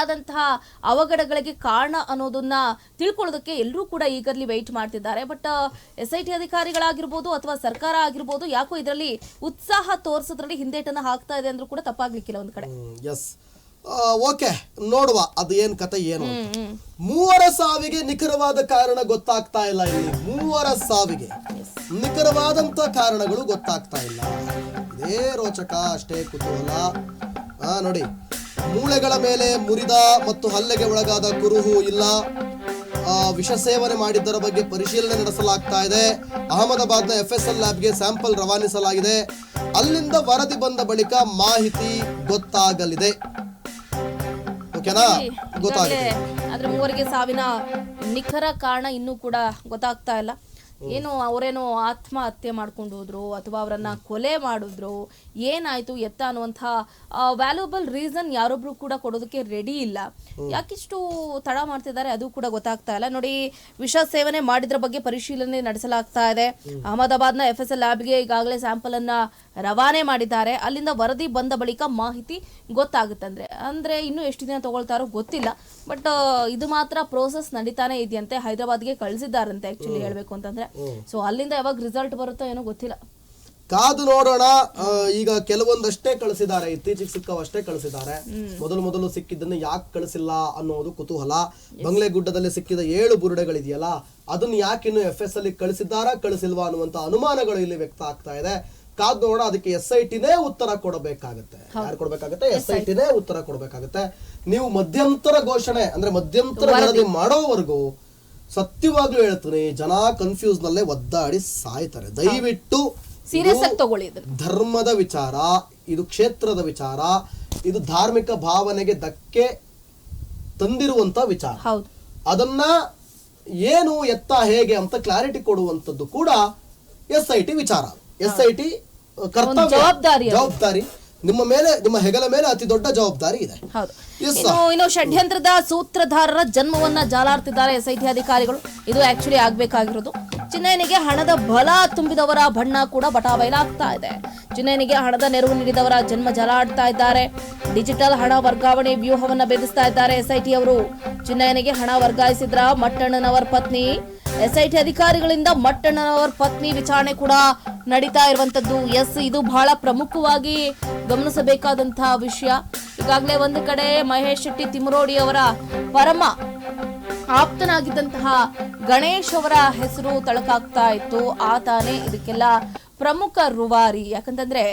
ಆದಂತಹ ಅವಘಡಗಳಿಗೆ ಕಾರಣ ಅನ್ನೋದನ್ನ ತಿಳ್ಕೊಳ್ಳೋದಕ್ಕೆ ಎಲ್ಲರೂ ಕೂಡ ಈಗರ್ಲಿ ವೆಯ್ಟ್ ಮಾಡ್ತಿದ್ದಾರೆ. ಬಟ್ ಎಸ್ ಐ ಟಿ ಅಧಿಕಾರಿಗಳಾಗಿರ್ಬೋದು ಅಥವಾ ಸರ್ಕಾರ ಆಗಿರ್ಬೋದು ಯಾಕೋ ಇದರಲ್ಲಿ ಉತ್ಸಾಹ ತೋರಿಸೋದ್ರಲ್ಲಿ ಹಿಂದೇಟನ್ನು ಹಾಕ್ತಾ ಇದೆ ಅಂದ್ರೂ ಕೂಡ ತಪ್ಪಾಗ್ಲಿಕ್ಕಿಲ್ಲ ಒಂದ್ ಕಡೆ. ಎಸ್ ಓಕೆ ನೋಡುವ ಅದು ಏನ್ ಕತೆ ಏನು ಮೂವರ ಸಾವಿಗೆ ನಿಖರವಾದ ಕಾರಣ ಗೊತ್ತಾಗ್ತಾ ಇಲ್ಲ ಇಲ್ಲಿ. ಮೂವರ ಸಾವಿಗೆ ನಿಖರವಾದಂತ ಕಾರಣಗಳು ಗೊತ್ತಾಗ್ತಾ ಇಲ್ಲ. ಇದೇ ರೋಚಕ ಅಷ್ಟೇ ಕುತೂಹಲ. ನೋಡಿ. ಮೂಳೆಗಳ ಮೇಲೆ ಮುರಿದ ಮತ್ತು ಹಲ್ಲೆಗೆ ಒಳಗಾದ ಕುರುಹು ಇಲ್ಲ. ವಿಷ ಸೇವನೆ ಮಾಡಿದ್ದರ ಬಗ್ಗೆ ಪರಿಶೀಲನೆ ನಡೆಸಲಾಗ್ತಾ ಇದೆ. ಅಹಮದಾಬಾದ್ನ ಎಫ್ ಎಸ್ ಎಲ್ ಲ್ಯಾಬ್ಗೆ ಸ್ಯಾಂಪಲ್ ರವಾನಿಸಲಾಗಿದೆ. ಅಲ್ಲಿಂದ ವರದಿ ಬಂದ ಬಳಿಕ ಮಾಹಿತಿ ಗೊತ್ತಾಗಲಿದೆ. ಓಕೆನಾ? ಈಗಾಗ್ಲೇ ಆದ್ರೆ ಮೂವರಿಗೆ ಸಾವಿನ ನಿಖರ ಕಾರಣ ಇನ್ನೂ ಕೂಡ ಗೊತ್ತಾಗ್ತಾ ಇಲ್ಲ. ಏನು ಅವರೇನೋ ಆತ್ಮಹತ್ಯೆ ಮಾಡ್ಕೊಂಡು ಹೋದ್ರು ಅಥವಾ ಅವರನ್ನ ಕೊಲೆ ಮಾಡಿದ್ರು ಏನಾಯ್ತು ಎತ್ತ ಅನ್ನುವಂಥ ವ್ಯಾಲ್ಯೂಬಲ್ ರೀಸನ್ ಯಾರೊಬ್ರು ಕೂಡ ಕೊಡೋದಕ್ಕೆ ರೆಡಿ ಇಲ್ಲ. ಯಾಕಿಷ್ಟು ತಡ ಮಾಡ್ತಿದ್ದಾರೆ ಅದು ಕೂಡ ಗೊತ್ತಾಗ್ತಾ ಇಲ್ಲ. ನೋಡಿ ವಿಷ ಸೇವನೆ ಮಾಡಿದ್ರ ಬಗ್ಗೆ ಪರಿಶೀಲನೆ ನಡೆಸಲಾಗ್ತಾ ಇದೆ. ಅಹಮದಾಬಾದ್ನ ಎಫ್ ಎಸ್ ಎಲ್ ಲ್ಯಾಬ್ಗೆ ಈಗಾಗಲೇ ಸ್ಯಾಂಪಲ್ ಅನ್ನ ರವಾನೆ ಮಾಡಿದ್ದಾರೆ. ಅಲ್ಲಿಂದ ವರದಿ ಬಂದ ಬಳಿಕ ಮಾಹಿತಿ ಗೊತ್ತಾಗುತ್ತಂದ್ರೆ ಅಂದ್ರೆ ಇನ್ನು ಎಷ್ಟು ದಿನ ತಗೊಳ್ತಾರೋ ಗೊತ್ತಿಲ್ಲ. ಬಟ್ ಇದು ಮಾತ್ರ ಪ್ರೋಸೆಸ್ ನಡೀತಾನೆ ಇದೆಯಂತೆ ಹೈದರಾಬಾದ್ಗೆ ಕಳಿಸಿದ್ದಾರಂತೆ ಆಕ್ಚುಲಿ ಹೇಳ್ಬೇಕು ಅಂತಂದ್ರೆ. ಸೊ ಅಲ್ಲಿಂದ ಯಾವಾಗ ರಿಸಲ್ಟ್ ಬರುತ್ತೋ ಏನೋ ಗೊತ್ತಿಲ್ಲ. ಕಾದು ನೋಡೋಣ ಈಗ ಕೆಲವೊಂದಷ್ಟೇ ಕಳಿಸಿದ್ದಾರೆ ಇತ್ತೀಚೆಗೆ ಸಿಕ್ಕವಷ್ಟೇ ಕಳಿಸಿದ್ದಾರೆ. ಮೊದಲು ಮೊದಲು ಸಿಕ್ಕಿದ್ದನ್ನು ಯಾಕೆ ಕಳಿಸಿಲ್ಲ ಅನ್ನೋದು ಕುತೂಹಲ. ಬಂಗ್ಲೆಗುಡ್ಡದಲ್ಲಿ ಸಿಕ್ಕಿದ ಏಳು ಬುರುಡೆಗಳಿದೆಯಲ್ಲ ಅದನ್ನು ಯಾಕೆ ಇನ್ನು ಎಫ್ ಎಸ್ ಅಲ್ಲಿ ಕಳಿಸಿದ್ದಾರಾ ಕಳಿಸಿಲ್ವಾ ಅನ್ನುವಂತ ಅನುಮಾನಗಳು ಇಲ್ಲಿ ವ್ಯಕ್ತ ಆಗ್ತಾ ಇದೆ. ಕಾದ್ ನೋಡೋಣ ಅದಕ್ಕೆ ಎಸ್ ಐ ಟಿನೇ ಉತ್ತರ ಕೊಡಬೇಕಾಗತ್ತೆ. ಯಾರು ಕೊಡಬೇಕಾಗತ್ತೆ? ಎಸ್ ಐ ಟಿನೇ ಉತ್ತರ ಕೊಡಬೇಕಾಗತ್ತೆ. ನೀವು ಮಧ್ಯಂತರ ಘೋಷಣೆ ಅಂದ್ರೆ ಮಧ್ಯಂತರ ವರದಿ ಮಾಡೋವರೆಗೂ ಸತ್ಯವಾಗ್ಲೂ ಹೇಳ್ತೀನಿ ಜನ ಕನ್ಫ್ಯೂಸ್ ನಲ್ಲೇ ಒದ್ದಾಡಿ ಸಾಯ್ತಾರೆ. ದಯವಿಟ್ಟು ಸೀರಿಯಸ್ ಆಗಿ ತಗೊಳ್ಳಿ ಇದನ್ನ. ಧರ್ಮದ ವಿಚಾರ ಇದು ಕ್ಷೇತ್ರದ ವಿಚಾರ ಇದು ಧಾರ್ಮಿಕ ಭಾವನೆಗೆ ಧಕ್ಕೆ ತಂದಿರುವಂತ ವಿಚಾರ. ಹೌದು. ಅದನ್ನ ಏನು ಎತ್ತ ಹೇಗೆ ಅಂತ ಕ್ಲಾರಿಟಿ ಕೊಡುವಂತದ್ದು ಕೂಡ ಎಸ್ ಐ ಟಿ ವಿಚಾರ. ಎಸ್ ಐ ಟಿ ಕರ್ತವ್ಯ. ಜವಾಬ್ದಾರಿ ಅದು. ಜವಾಬ್ದಾರಿ. ನಿಮ್ಮ ಮೇಲೆ ನಿಮ್ಮ ಹೆಗಲ ಮೇಲೆ ಅತಿ ದೊಡ್ಡ ಜವಾಬ್ದಾರಿ ಇದೆ. ಹೌದು. ಇನ್ನು ಇನ್ನು ಷಡ್ಯಂತ್ರದ ಸೂತ್ರಧಾರರ ಜನ್ಮವನ್ನ ಜಾಲಾಡ್ತಿದ್ದಾರೆ ಎಸ್ ಅಧಿಕಾರಿಗಳು. ಇದು ಆಕ್ಚುಲಿ ಆಗ್ಬೇಕಾಗಿರೋದು. ಚಿನ್ನಯ್ಯನಿಗೆ ಹಣದ ಬಲ ತುಂಬಿದವರ ಬಣ್ಣ ಕೂಡ ಬಟಾವೈಲಾಗ್ತಾ ಇದೆ. ಚಿನ್ನಯ್ಯನಿಗೆ ಹಣದ ನೆರವು ನೀಡಿದವರ ಜನ್ಮ ಜಲಾಡ್ತಾ ಇದ್ದಾರೆ. ಡಿಜಿಟಲ್ ಹಣ ವರ್ಗಾವಣೆ ವ್ಯೂಹವನ್ನು ಬೆದಿಸ್ತಾ ಇದ್ದಾರೆ ಎಸ್ಐಟಿ ಅವರು. ಚಿನ್ನಯನಿಗೆ ಹಣ ವರ್ಗಾಯಿಸಿದ್ರ ಮಟ್ಟಣ್ಣನವರ ಪತ್ನಿ. ಎಸ್ಐಟಿ ಅಧಿಕಾರಿಗಳಿಂದ ಮಟ್ಟಣ್ಣನವರ ಪತ್ನಿ ವಿಚಾರಣೆ ಕೂಡ ನಡೀತಾ ಇರುವಂತದ್ದು. ಎಸ್, ಇದು ಬಹಳ ಪ್ರಮುಖವಾಗಿ ಗಮನಿಸಬೇಕಾದಂತಹ ವಿಷಯ. ಈಗಾಗಲೇ ಒಂದು ಕಡೆ ಮಹೇಶ್ ಶೆಟ್ಟಿ ತಿಮರೋಡಿ ಅವರ ಪರಮ ಆಪ್ತನಾಗಿದ್ದಂತಹ ಗಣೇಶ್ ಅವರ ಹೆಸರು ತಳಕಾಗ್ತಾ ಇತ್ತು. ಆತಾನೆ ಇದಕ್ಕೆಲ್ಲ ಪ್ರಮುಖ ರುವಾರಿ. ಯಾಕಂತಂದ್ರೆ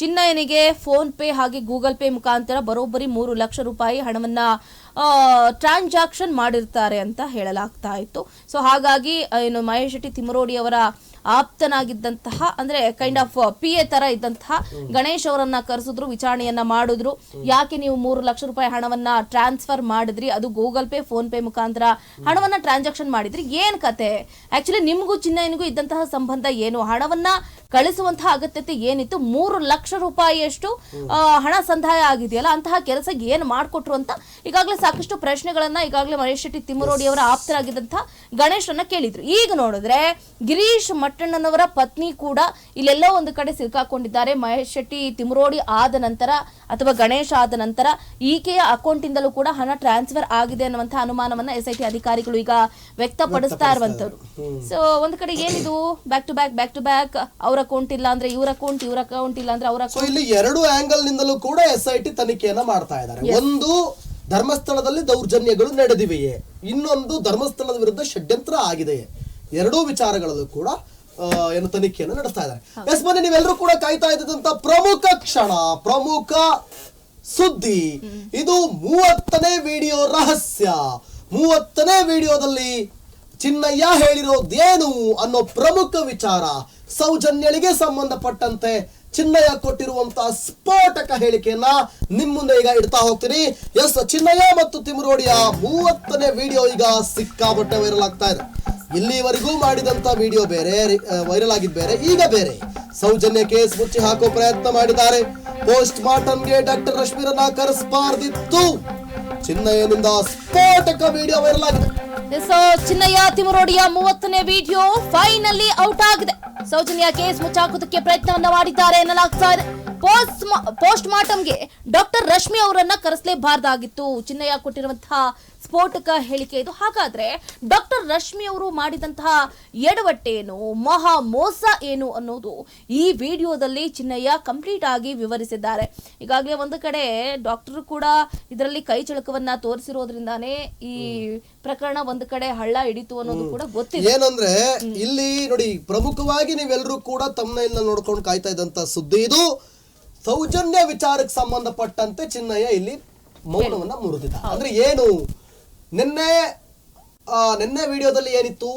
ಚಿನ್ನಯ್ಯನಿಗೆ ಫೋನ್ ಪೇ ಹಾಗೆ ಗೂಗಲ್ ಪೇ ಮುಖಾಂತರ ಬರೋಬ್ಬರಿ ಮೂರು ಲಕ್ಷ ರೂಪಾಯಿ ಹಣವನ್ನ ಟ್ರಾನ್ಸಾಕ್ಷನ್ ಮಾಡಿರ್ತಾರೆ ಅಂತ ಹೇಳಲಾಗ್ತಾ ಇತ್ತು. ಸೊ ಹಾಗಾಗಿ ಏನು ಮಹೇಶ್ ಶೆಟ್ಟಿ ತಿಮರೋಡಿ ಅವರ ಆಪ್ತನಾಗಿದ್ದಂತಹ, ಅಂದ್ರೆ ಕೈಂಡ್ ಆಫ್ ಪಿ ಎ ತರ ಇದ್ದಂತಹ ಗಣೇಶ್ ಅವರನ್ನ ಕರೆಸಿದ್ರು, ವಿಚಾರಣೆಯನ್ನ ಮಾಡಿದ್ರು. ಯಾಕೆ ನೀವು ಮೂರು ಲಕ್ಷ ರೂಪಾಯಿ ಹಣವನ್ನ ಟ್ರಾನ್ಸ್ಫರ್ ಮಾಡಿದ್ರಿ? ಅದು ಗೂಗಲ್ ಪೇ ಫೋನ್ ಪೇ ಮುಖಾಂತರ ಹಣವನ್ನ ಟ್ರಾನ್ಸಾಕ್ಷನ್ ಮಾಡಿದ್ರಿ. ಏನ್ ಕತೆ? ಆಕ್ಚುಲಿ ನಿಮ್ಗೂ ಚಿನ್ನನಿಗೂ ಇದ್ದಂತಹ ಸಂಬಂಧ ಏನು? ಹಣವನ್ನ ಕಳಿಸುವಂತಹ ಅಗತ್ಯತೆ ಏನಿತ್ತು? ಮೂರು ಲಕ್ಷ ರೂಪಾಯಿಯಷ್ಟು ಹಣ ಸಂದಾಯ ಆಗಿದೆಯಲ್ಲ, ಅಂತಹ ಕೆಲಸ ಏನ್ ಮಾಡಿಕೊಟ್ರು ಅಂತ ಈಗಾಗಲೇ ಸಾಕಷ್ಟು ಪ್ರಶ್ನೆಗಳನ್ನ ಈಗಾಗಲೇ ಮಹೇಶ್ ಶೆಟ್ಟಿ ತಿಮ್ಮರೋಡಿ ಅವರ ಆಪ್ತರಾಗಿದ್ದಂತಹ ಗಣೇಶರನ್ನ ಕೇಳಿದ್ರು. ಈಗ ನೋಡಿದ್ರೆ, ಗಿರೀಶ್ ಮಟ್ಟಣ್ಣನವರ ಪತ್ನಿ ಕೂಡ ಇಲ್ಲೆಲ್ಲ ಒಂದು ಕಡೆ ಸಿಕ್ಕಾಕೊಂಡಿದ್ದಾರೆ. ಮಹೇಶ್ ಶೆಟ್ಟಿ ತಿಮರೋಡಿ ಆದ ನಂತರ ಅಥವಾ ಗಣೇಶ್ ಆದ ನಂತರ ಈಕೆಯ ಅಕೌಂಟ್ ಇಂದಲೂ ಕೂಡ ಹಣ ಟ್ರಾನ್ಸ್ಫರ್ ಆಗಿದೆ ಅನ್ನುವಂತಹ ಅನುಮಾನವನ್ನ ಎಸ್ ಐ ಟಿ ಅಧಿಕಾರಿಗಳು ಈಗ ವ್ಯಕ್ತಪಡಿಸ್ತಾ ಇರುವಂತವ್ರು ಸೊ ಒಂದ್ ಕಡೆ ಏನಿದು? Back to back back to back ಅವ್ರ ಅಕೌಂಟ್ ಇಲ್ಲ ಅಂದ್ರೆ ಇವ್ರ ಅಕೌಂಟ್ ಇವ್ರ ಅಕೌಂಟ್ ಇಲ್ಲ ಅಂದ್ರೆ ಅವ್ರ ಅಕೌಂಟ್ ಇಲ್ಲಿ ಎರಡು ಆಂಗಲ್ ನಿಂದಲೂ ಕೂಡ ಎಸ್ ಐ ಟಿ ತನಿಖೆಯನ್ನ ಮಾಡ್ತಾ ಇದ್ದಾರೆ. ಒಂದು ಧರ್ಮಸ್ಥಳದಲ್ಲಿ ದೌರ್ಜನ್ಯಗಳು ನಡೆದಿವೆಯೇ? ಇನ್ನೊಂದು ಧರ್ಮಸ್ಥಳದ ವಿರುದ್ಧ ಷಡ್ಯಂತ್ರ ಆಗಿದೆಯೇ ಎರಡೂ ವಿಚಾರಗಳಲ್ಲೂ ಕೂಡ ಏನು ತನಿಖೆಯನ್ನು ನಡೆಸ್ತಾ ಇದ್ದಾರೆ. ಎಸ್, ಬನ್ನಿ ನೀವೆಲ್ಲರೂ ಕೂಡ ಕಾಯ್ತಾ ಇದ್ದಂತ ಪ್ರಮುಖ ಕ್ಷಣ, ಪ್ರಮುಖ ಸುದ್ದಿ. ಇದು ಮೂವತ್ತನೇ ವಿಡಿಯೋ ರಹಸ್ಯ. ಮೂವತ್ತನೇ ವಿಡಿಯೋದಲ್ಲಿ ಚಿನ್ನಯ್ಯ ಹೇಳಿರೋದೇನು ಅನ್ನೋ ಪ್ರಮುಖ ವಿಚಾರ, ಸೌಜನ್ಯಳಿಗೆ ಸಂಬಂಧಪಟ್ಟಂತೆ ಚಿನ್ನಯ್ಯ ಕೊಟ್ಟಿರುವಂತಹ ಸ್ಫೋಟಕ ಹೇಳಿಕೆಯನ್ನ ನಿಮ್ ಮುಂದೆ ಈಗ ಇಡ್ತಾ ಹೋಗ್ತೀನಿ. ಎಸ್, ಚಿನ್ನಯ್ಯ ಮತ್ತು ತಿಮರೋಡಿಯ ಮೂವತ್ತನೇ ವಿಡಿಯೋ ಈಗ ಸಿಕ್ಕಾಬಟ್ಟೆ ವೈರಲ್ ಆಗ್ತಾ ಇದೆ. ಇಲ್ಲಿವರೆಗೂ ಮಾಡಿದಂತ ವಿಡಿಯೋ ಬೇರೆ ವೈರಲ್ ಆಗಿದ್ ಬೇರೆ, ಈಗ ಬೇರೆ. ಸೌಜನ್ಯ ಕೇಸ್ ಮುಚ್ಚಿ ಹಾಕೋ ಪ್ರಯತ್ನ ಮಾಡಿದ್ದಾರೆ. ಪೋಸ್ಟ್ ಮಾರ್ಟಮ್ಗೆ ಡಾಕ್ಟರ್ ರಶ್ಮಿರನ್ನ ಕರೆಸಬಾರ್ದಿತ್ತು. ಚಿನ್ನಯ್ಯನಿಂದ ಸ್ಫೋಟಕ ವಿಡಿಯೋ ವೈರಲ್ ಆಗಿದೆ. ಚಿನ್ನಯ್ಯ ತಿಮರೋಡಿಯ ಮೂವತ್ತನೇ ವಿಡಿಯೋ ಫೈನಲಿ ಔಟ್ ಆಗಿದೆ. ಸೌಜನ್ಯ ಕೇಸ್ ಮುಚ್ಚಾಕೋದಕ್ಕೆ ಪ್ರಯತ್ನವನ್ನ ಮಾಡಿದ್ದಾರೆ ಎನ್ನಲಾಗ್ತಾ ಇದೆ. ಪೋಸ್ಟ್ ಪೋಸ್ಟ್ ಮಾರ್ಟಮ್ಗೆ ಡಾಕ್ಟರ್ ರಶ್ಮಿ ಅವರನ್ನ ಕರೆಸಲೇಬಾರ್ದಾಗಿತ್ತು. ಚಿನ್ನಯ್ಯ ಕೊಟ್ಟಿರುವಂತಹ ಸ್ಫೋಟಕ ಹೇಳಿಕೆ ಇದು. ಹಾಗಾದ್ರೆ ಡಾಕ್ಟರ್ ರಶ್ಮಿ ಅವರು ಮಾಡಿದಂತಹ ಎಡವಟ್ಟೇನು ಮಹಾ ಮೋಸ ಏನು ಅನ್ನೋದು ಈ ವಿಡಿಯೋದಲ್ಲಿ ಚಿನ್ನಯ್ಯ ಕಂಪ್ಲೀಟ್ ಆಗಿ ವಿವರಿಸಿದ್ದಾರೆ. ಈಗಾಗಲೇ ಒಂದು ಕಡೆ ಡಾಕ್ಟರ್ ಕೂಡ ಇದರಲ್ಲಿ ಕೈ ಚಳಕವನ್ನ ತೋರಿಸಿರೋದ್ರಿಂದಾನೇ ಈ ಪ್ರಕರಣ ಒಂದು ಕಡೆ ಹಳ್ಳ ಹಿಡಿತು ಅನ್ನೋದು ಕೂಡ ಗೊತ್ತಿದೆ. ಏನಂದ್ರೆ ಇಲ್ಲಿ ನೋಡಿ ಪ್ರಮುಖವಾಗಿ ನೀವೆಲ್ಲರೂ ಕೂಡ ತಮ್ಮನೆಲ್ಲ ನೋಡ್ಕೊಂಡು ಕಾಯ್ತಾ ಇದ್ದಂತ ಸುದ್ದಿ ಇದು. ಸೌಜನ್ಯ ವಿಚಾರಕ್ಕೆ ಸಂಬಂಧಪಟ್ಟಂತೆ ಚಿನ್ನಯ್ಯ ಇಲ್ಲಿ ಮೌನವನ್ನ ಮುರಿದಿದ್ದ ಅಂದ್ರೆ ಏನು? ನಿನ್ನೆ ನಿನ್ನೆ ವಿಡಿಯೋದಲ್ಲಿ ಏನಿತ್ತು?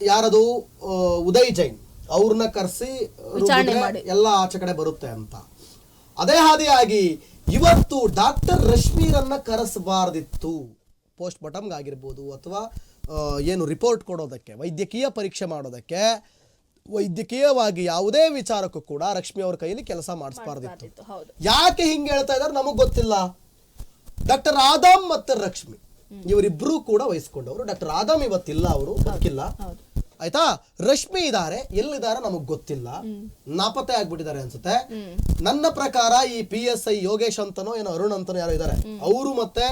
ಯಾರದು? ಉದಯ್ ಜೈನ್. ಅವ್ರನ್ನ ಕರೆಸಿ. ಎಲ್ಲ ಆಚೆ ಕಡೆ ಬರುತ್ತೆ ಅಂತ. ಅದೇ ಹಾದಿಯಾಗಿ ಇವತ್ತು ಡಾಕ್ಟರ್ ರಶ್ಮೀರನ್ನ ಕರೆಸಬಾರ್ದಿತ್ತು. ಪೋಸ್ಟ್ ಮಾರ್ಟಮ್ಗೆ ಆಗಿರ್ಬೋದು ಅಥವಾ ಏನು ರಿಪೋರ್ಟ್ ಕೊಡೋದಕ್ಕೆ ವೈದ್ಯಕೀಯ ಪರೀಕ್ಷೆ ಮಾಡೋದಕ್ಕೆ ವೈದ್ಯಕೀಯವಾಗಿ ಯಾವುದೇ ವಿಚಾರಕ್ಕೂ ಕೂಡ ರಶ್ಮಿ ಅವ್ರ ಕೈಯಲ್ಲಿ ಕೆಲಸ ಮಾಡಿಸಬಾರ್ದಿತ್ತು. ಯಾಕೆ ಹಿಂಗೆ ಹೇಳ್ತಾ ಇದಾರೆ ನಮಗ್ ಗೊತ್ತಿಲ್ಲ. ಡಾಕ್ಟರ್ ಆದಾಮ್ ಮತ್ತು ಲಕ್ಷ್ಮಿ ಇವರಿಬ್ರು ಕೂಡ ವಹಿಸ್ಕೊಂಡವರು. ಡಾಕ್ಟರ್ ಆದಾಮ್ ಇವತ್ತಿಲ್ಲ ಅವರು ಗೊತ್ತಿಲ್ಲ. ಆಯ್ತಾ? ರಶ್ಮಿ ಇದಾರೆ ಎಲ್ಲಿದ್ದಾರೆ ನಮಗ್ ಗೊತ್ತಿಲ್ಲ. ನಾಪತ್ತೆ ಆಗ್ಬಿಟ್ಟಿದ್ದಾರೆ ಅನ್ಸುತ್ತೆ. ನನ್ನ ಪ್ರಕಾರ ಈ ಪಿ ಎಸ್ ಐ ಯೋಗೇಶ್ ಅಂತನೋ ಏನೋ ಅರುಣ್ ಅಂತನೋ ಯಾರೋ ಇದಾರೆ. ಅವರು ಮತ್ತೆ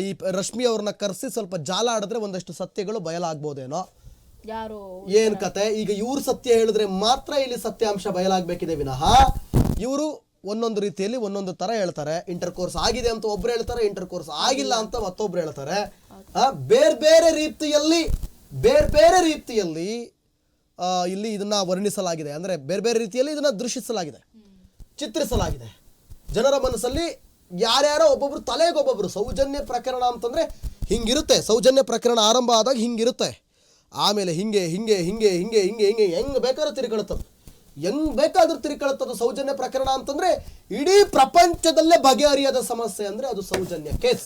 ಈ ರಶ್ಮಿ ಅವ್ರನ್ನ ಕರೆಸಿ ಸ್ವಲ್ಪ ಜಾಲ ಆಡಿದ್ರೆ ಒಂದಷ್ಟು ಸತ್ಯಗಳು ಬಯಲಾಗ್ಬೋದೇನೋ. ಏನ್ ಕತೆ? ಈಗ ಇವ್ರು ಸತ್ಯ ಹೇಳಿದ್ರೆ ಮಾತ್ರ ಇಲ್ಲಿ ಸತ್ಯಾಂಶ ಬಯಲಾಗಬೇಕಿದೆ ವಿನಃ. ಇವರು ಒಂದೊಂದು ರೀತಿಯಲ್ಲಿ ಒಂದೊಂದು ತರ ಹೇಳ್ತಾರೆ. ಇಂಟರ್ ಕೋರ್ಸ್ ಆಗಿದೆ ಅಂತ ಒಬ್ರು ಹೇಳ್ತಾರೆ ಇಂಟರ್ ಕೋರ್ಸ್ ಆಗಿಲ್ಲ ಅಂತ ಮತ್ತೊಬ್ರು ಹೇಳ್ತಾರೆ. ಬೇರೆ ಬೇರೆ ರೀತಿಯಲ್ಲಿ ಬೇರೆ ಬೇರೆ ರೀತಿಯಲ್ಲಿ ಇಲ್ಲಿ ಇದನ್ನ ವರ್ಣಿಸಲಾಗಿದೆ. ಅಂದ್ರೆ ಬೇರೆ ಬೇರೆ ರೀತಿಯಲ್ಲಿ ಇದನ್ನ ದೃಶ್ಯಿಸಲಾಗಿದೆ ಚಿತ್ರಿಸಲಾಗಿದೆ. ಜನರ ಮನಸ್ಸಲ್ಲಿ ಯಾರ್ಯಾರೋ ಒಬ್ಬೊಬ್ರು ತಲೆಗೊಬ್ಬೊಬ್ರು ಸೌಜನ್ಯ ಪ್ರಕರಣ ಅಂತಂದ್ರೆ ಹಿಂಗಿರುತ್ತೆ. ಸೌಜನ್ಯ ಪ್ರಕರಣ ಆರಂಭ ಆದಾಗ ಹಿಂಗಿರುತ್ತೆ. ಆಮೇಲೆ ಹಿಂಗೆ ಹಿಂಗೆ ಹಿಂಗೆ ಹಿಂಗೆ ಹಿಂಗೆ ಹಿಂಗೆ ಹೆಂಗ್ ಬೇಕಾದ್ರೂ ತಿರುಗಳತ್ತದು ಹೆಂಗ್ ಬೇಕಾದ್ರೂ ತಿರುಗಳತ್ತದು ಸೌಜನ್ಯ ಪ್ರಕರಣ ಅಂತಂದ್ರೆ ಇಡೀ ಪ್ರಪಂಚದಲ್ಲೇ ಬಗೆಹರಿಯದ ಸಮಸ್ಯೆ ಅಂದ್ರೆ ಅದು ಸೌಜನ್ಯ ಕೇಸ್.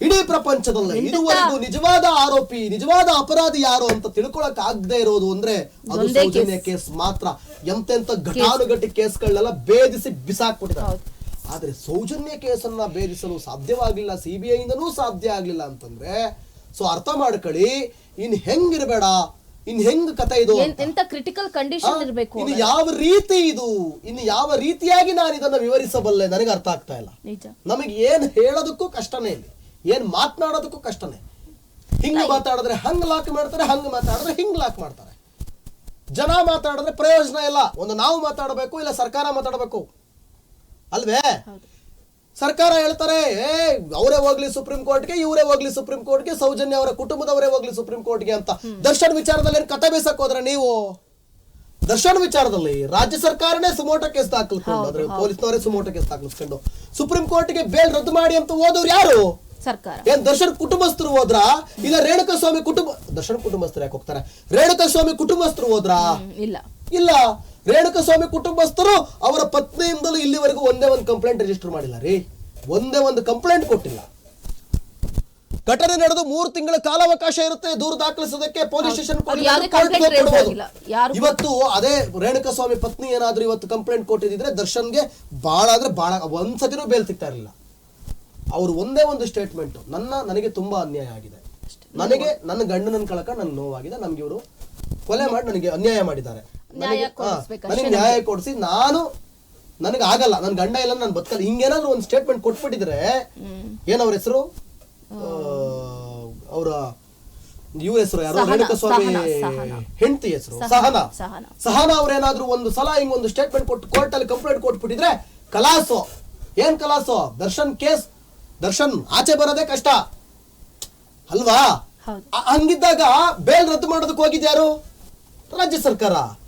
ಇಡೀ ಪ್ರಪಂಚದಲ್ಲೇ. ಇದುವರೆಗೂ ನಿಜವಾದ ಆರೋಪಿ ನಿಜವಾದ ಅಪರಾಧಿ ಯಾರು ಅಂತ ತಿಳ್ಕೊಳಕ್ ಆಗದೆ ಇರೋದು ಅಂದ್ರೆ ಅದು ಸೌಜನ್ಯ ಕೇಸ್ ಮಾತ್ರ. ಎಂತೆಂತ ಘಟಾನುಘಟಿ ಕೇಸ್ಗಳನ್ನೆಲ್ಲ ಭೇದಿಸಿ ಬಿಸಾಕ್ಬಿಟ್ಟಿದ್ದಾರೆ. ಆದ್ರೆ ಸೌಜನ್ಯ ಕೇಸನ್ನ ಭೇದಿಸಲು ಸಾಧ್ಯವಾಗಿಲ್ಲ ಸಿಬಿಐ ಇಂದನೂ ಸಾಧ್ಯ ಆಗ್ಲಿಲ್ಲ ಅಂತಂದ್ರೆ ಸೊ ಅರ್ಥ ಮಾಡ್ಕೊಳ್ಳಿ ಇನ್ ಹೆಂಗಿರ್ಬೇಡ ಇನ್ ಹೆಂಗ್ ಕತೆ ಇದು ಎಂತ ಕ್ರಿಟಿಕಲ್ ಕಂಡೀಷನ್ ಇರಬೇಕು ಇನ್ನು ಯಾವ ರೀತಿ ಇದು ಇನ್ನು ಯಾವ ರೀತಿಯಾಗಿ ನಾನು ಇದನ್ನ ವಿವರಿಸಬಲ್ಲೆ ನನಗೆ ಅರ್ಥ ಆಗ್ತಾ ಇಲ್ಲ. ನಮಗೆ ಏನ್ ಹೇಳೋದಕ್ಕೂ ಕಷ್ಟನೇ ಇಲ್ಲಿ ಏನ್ ಮಾತನಾಡೋದಕ್ಕೂ ಕಷ್ಟನೇ. ಹಿಂಗ್ ಮಾತಾಡಿದ್ರೆ ಹಂಗ್ ಲಾಕ್ ಮಾಡ್ತಾರೆ ಹಂಗ್ ಮಾತಾಡಿದ್ರೆ ಹಿಂಗ್ ಲಾಕ್ ಮಾಡ್ತಾರೆ. ಜನ ಮಾತಾಡಿದ್ರೆ ಪ್ರಯೋಜನ ಇಲ್ಲ ಒಂದು ನಾವು ಮಾತಾಡಬೇಕು ಇಲ್ಲ ಸರ್ಕಾರ ಮಾತಾಡಬೇಕು. ಅಲ್ವೇ? ಸರ್ಕಾರ ಹೇಳ್ತಾರೆ ಏ ಅವರೇ ಹೋಗ್ಲಿ ಸುಪ್ರೀಂ ಕೋರ್ಟ್ಗೆ ಇವರೇ ಹೋಗ್ಲಿ ಸುಪ್ರೀಂ ಕೋರ್ಟ್ಗೆ ಸೌಜನ್ಯ ಅವರ ಕುಟುಂಬದವರೇ ಹೋಗ್ಲಿ ಸುಪ್ರೀಂ ಕೋರ್ಟ್ಗೆ ಅಂತ. ದರ್ಶನ್ ವಿಚಾರದಲ್ಲಿ ಏನು ಕತೆ ಬೇಸಕ್ ಹೋದ್ರೆ ನೀವು? ದರ್ಶನ್ ವಿಚಾರದಲ್ಲಿ ರಾಜ್ಯ ಸರ್ಕಾರನೇ ಸುಮೋಟ ಕೇಸ್ ದಾಖಲಿಸ್ಕೊಂಡು ಅದ್ರ ಪೊಲೀಸ್ನವರೇ ಸುಮೋಟ ಕೇಸ್ ದಾಖಲಿಸ್ಕೊಂಡು. ಸುಪ್ರೀಂ ಕೋರ್ಟ್ಗೆ ಬೇಲ್ ರದ್ದು ಮಾಡಿ ಅಂತ ಹೋದವ್ರು ಯಾರು? ಸರ್ಕಾರ. ಏನ್ ದರ್ಶನ್ ಕುಟುಂಬಸ್ಥರು ಹೋದ್ರ? ಇಲ್ಲ ರೇಣುಕಾ ಸ್ವಾಮಿ ಕುಟುಂಬ ದರ್ಶನ್ ಕುಟುಂಬಸ್ಥರು ಯಾಕೆ ಹೋಗ್ತಾರೆ? ರೇಣುಕಾ ಸ್ವಾಮಿ ಕುಟುಂಬಸ್ಥರು ಹೋದ್ರ? ಇಲ್ಲ. ಇಲ್ಲ. ರೇಣುಕಾ ಸ್ವಾಮಿ ಕುಟುಂಬಸ್ಥರು ಅವರ ಪತ್ನಿಯಿಂದಲೂ ಇಲ್ಲಿವರೆಗೂ ಒಂದೇ ಒಂದು ಕಂಪ್ಲೇಂಟ್ ರಿಜಿಸ್ಟರ್ ಮಾಡಿಲ್ಲ ರೀ. ಒಂದೇ ಒಂದು ಕಂಪ್ಲೇಂಟ್ ಕೊಟ್ಟಿಲ್ಲ. ಘಟನೆ ನಡೆದು ಮೂರು ತಿಂಗಳ ಕಾಲಾವಕಾಶ ಇರುತ್ತೆ ದೂರು ದಾಖಲಿಸೋದಕ್ಕೆ ಪೊಲೀಸ್ ಸ್ಟೇಷನ್ ಇವತ್ತು ಅದೇ ರೇಣುಕಸ್ವಾಮಿ ಪತ್ನಿ ಏನಾದ್ರೂ ಇವತ್ತು ಕಂಪ್ಲೇಂಟ್ ಕೊಟ್ಟಿದ್ರೆ ದರ್ಶನ್ಗೆ ಬಹಳ ಅಂದ್ರೆ ಬಹಳ ಒಂದ್ಸತಿನೂ ಬೇಲ್ ಸಿಗ್ತಾ ಇರಲಿಲ್ಲ. ಅವ್ರು ಒಂದೇ ಒಂದು ಸ್ಟೇಟ್ಮೆಂಟ್ ನನ್ನ ನನಗೆ ತುಂಬಾ ಅನ್ಯಾಯ ಆಗಿದೆ. ನನಗೆ ನನ್ನ ಗಂಡನನ್ ಕಳಕ ನನ್ನ ನೋವಾಗಿದೆ ನಮ್ಗೆ ಇವರು ಕೊಲೆ ಮಾಡಿ ನನಗೆ ಅನ್ಯಾಯ ಮಾಡಿದ್ದಾರೆ. ನನಗೆ- ನ್ಯಾಯ ಕೊಡಿಸಿ ನಾನು ನನಗೆ ಆಗಲ್ಲ ನನ್ನ ಗಂಡ ಇಲ್ಲ ನಾನು ಬದುಕಲ್ಲ. ಹಿಂಗೇನಾದ್ರು ಒಂದು ಸ್ಟೇಟ್ಮೆಂಟ್ ಕೊಟ್ಬಿಟ್ಟಿದ್ರೆ ಏನು ಅವ್ರ ಹೆಸರು? ಅವರ ಇವ್ರ ಹೆಸರು ಯಾರು? ರೇಣುಕಸ್ವಾಮಿ. ಹೆಂಡತಿ ಹೆಸರು? ಸಹನಾ, ಸಹನಾ. ಅವ್ರೇನಾದ್ರೂ ಒಂದು ಸಲ ಹಿಂಗೊಂದು ಒಂದು ಸ್ಟೇಟ್ಮೆಂಟ್ ಕೊಟ್ಟು ಕೋರ್ಟ್ ಅಲ್ಲಿ ಕಂಪ್ಲೇಂಟ್ ಕೊಟ್ಬಿಟ್ಟಿದ್ರೆ ಕಲಾಸು. ಏನ್ ಕಲಾಸು? ದರ್ಶನ್ ಕೇಸ್. ದರ್ಶನ್ ಆಚೆ ಬರೋದೇ ಕಷ್ಟ. ಅಲ್ವಾ? ಹಂಗಿದ್ದಾಗ ಬೇಲ್ ರದ್ದು ಮಾಡೋದಕ್ಕೆ ಹೋಗಿದ್ಯಾರು? ರಾಜ್ಯ ಸರ್ಕಾರ.